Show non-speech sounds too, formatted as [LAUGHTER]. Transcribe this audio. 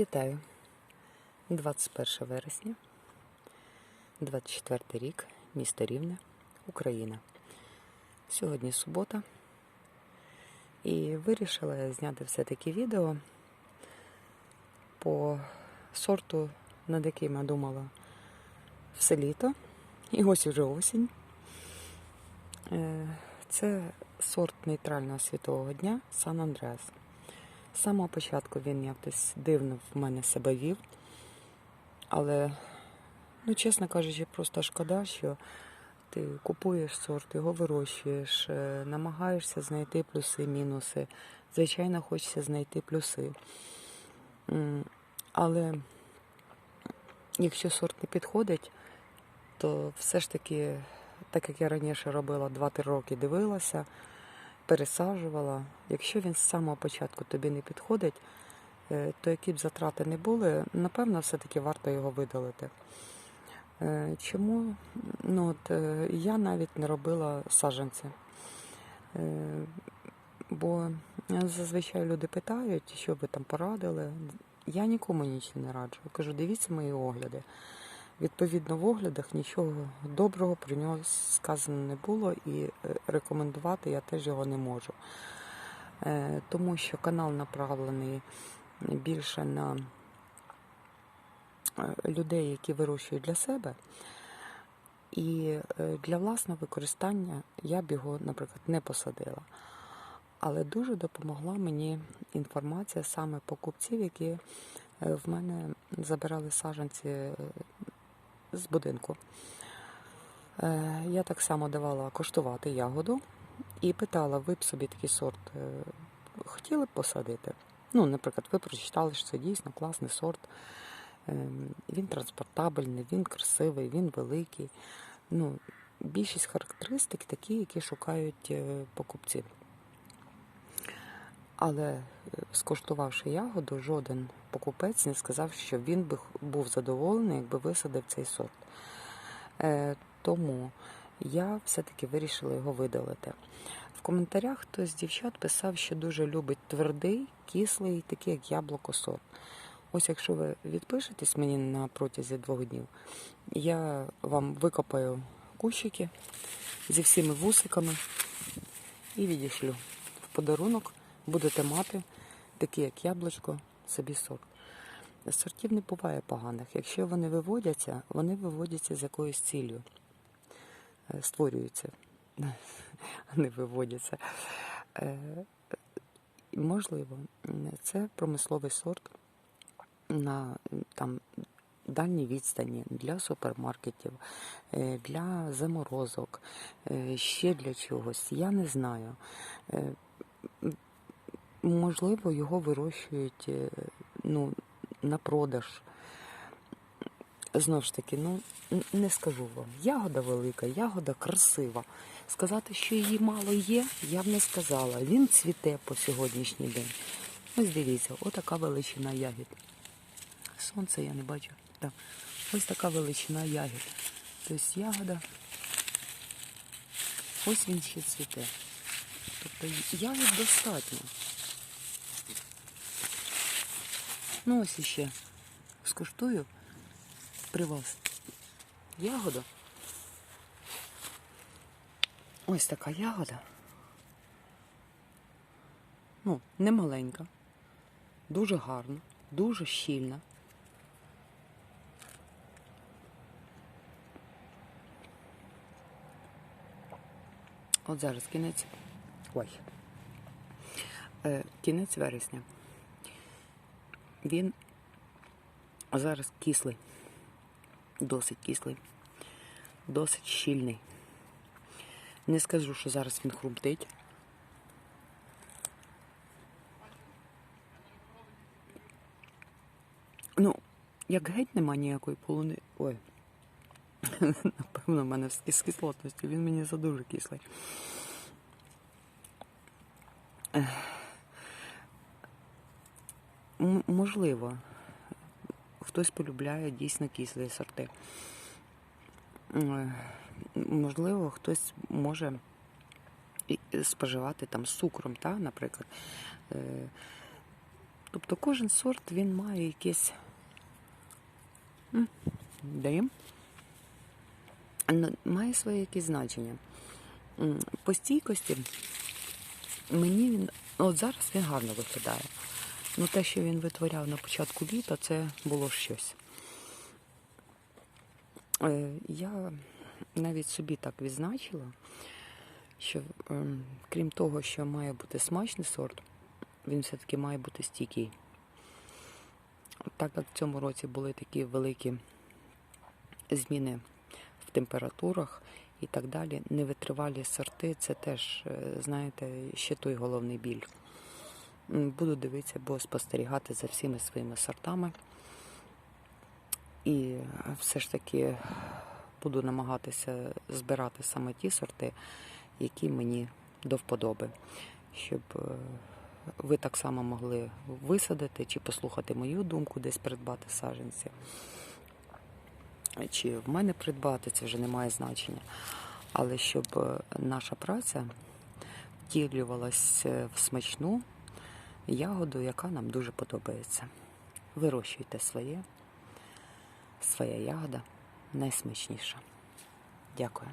Вітаю! 21 вересня, 24 рік, місто Рівне, Україна. Сьогодні субота. І вирішила я зняти все-таки відео по сорту, над яким я думала все літо. І ось уже осінь. Е, Це сорт нейтрального світового дня Сан Андреас. З самого початку він якось дивно в мене себе вів. Але, ну, чесно кажучи, просто шкода, що ти купуєш сорт, його вирощуєш, е, намагаєшся знайти плюси, мінуси. Звичайно, хочеться знайти плюси. Але якщо сорт не підходить, то все ж таки, так як я раніше робила 2-3 роки, дивилася, пересаджувала. Якщо він з самого початку тобі не підходить, е, то які б затрати не були, напевно, все-таки варто його видалити. Е, Чому? Ну, от, е, я навіть не робила саджанці. Е, Бо зазвичай люди питають, що ви там порадили. Я нікому нічого не раджу. Кажу, дивіться мої огляди. Відповідно, в оглядах нічого доброго про нього сказано не було, і е, рекомендувати я теж його не можу. Е, Тому що канал направлений більше на е, людей, які вирощують для себе. І для власного використання я б його, наприклад, не посадила. Але дуже допомогла мені інформація саме покупців, які в мене забирали саджанці з будинку. Е, Я так само давала коштувати ягоду і питала, ви б собі такий сорт е, хотіли б посадити? Ну, наприклад, ви прочитали, що це дійсно класний сорт. Ем, Він транспортабельний, він красивий, він великий. Ну, більшість характеристик такі, які шукають е, покупці. Але е, скуштувавши ягоду, жоден покупець не сказав, що він би був задоволений, якби висадив цей сорт. Е, Тому я все-таки вирішила його видалити. В коментарях хтось з дівчат писав, що дуже любить твердий, кислий, такий як яблуко сорт. Ось якщо ви відпишетесь мені на протязі двох днів, я вам викопаю кущики зі всіми вусиками і відішлю. В подарунок будете мати такий, як яблучко, собі сорт. Сортів не буває поганих. Якщо вони виводяться, вони виводяться з якоюсь ціллю. Е, Створюються, [LAUGHS] а не виводяться. Е, Можливо, це промисловий сорт на там дальній відстані для супермаркетів, е, для заморозок, ще для чогось. Я не знаю. Можливо, його вирощують е, ну, на продаж. Знову ж таки, ну не скажу вам. Ягода велика, ягода красива. Сказати, що її мало є, я б не сказала. Він цвіте по сьогоднішній день. Ось дивіться, отака величина ягід. Сонце я не бачу. Так. Ось така величина ягід. Тобто ягода. Ось він ще цвіте. Тобто ягід достатньо. Ну ось іще скуштую при вас ягоду. Ось така ягода. Ну, не маленька, дуже гарна, дуже щільна. От зараз кінець. Ой. Е, кінець вересня. Він зараз кислий, досить кислий, досить щільний. Не скажу, що зараз він хрумтить. Ну, як геть нема ніякої полуни. Ой. [LAUGHS] Напевно, в мене із кислотності. Він мені задуже кислий. Можливо, хтось полюбляє дійсно кислі сорти. Е, Можливо, хтось може споживати там з цукром, та, наприклад. Е, Тобто кожен сорт він має якесь дим, має своє якесь значення. По стійкості мені він, от зараз він гарно виглядає. Ну те, що він витворяв на початку літа, це було щось. Е, Я навіть собі так відзначила, що ем, крім того, що має бути смачний сорт, він все-таки має бути стійкий. Так як в цьому році були такі великі зміни в температурах і так далі, невитривалі сорти, це теж, е, знаєте, ще той головний біль. Буду дивитися, бо спостерігати за всіми своїми сортами. І все ж таки буду намагатися збирати саме ті сорти, які мені до вподоби, щоб е, ви так само могли висадити чи послухати мою думку, десь придбати саджанці. Чи в мене придбати, це вже не має значення. Але щоб е, наша праця втілювалась е, в смачну ягоду, яка нам дуже подобається. Вирощуйте своє, своя ягода найсмачніша. Дякую.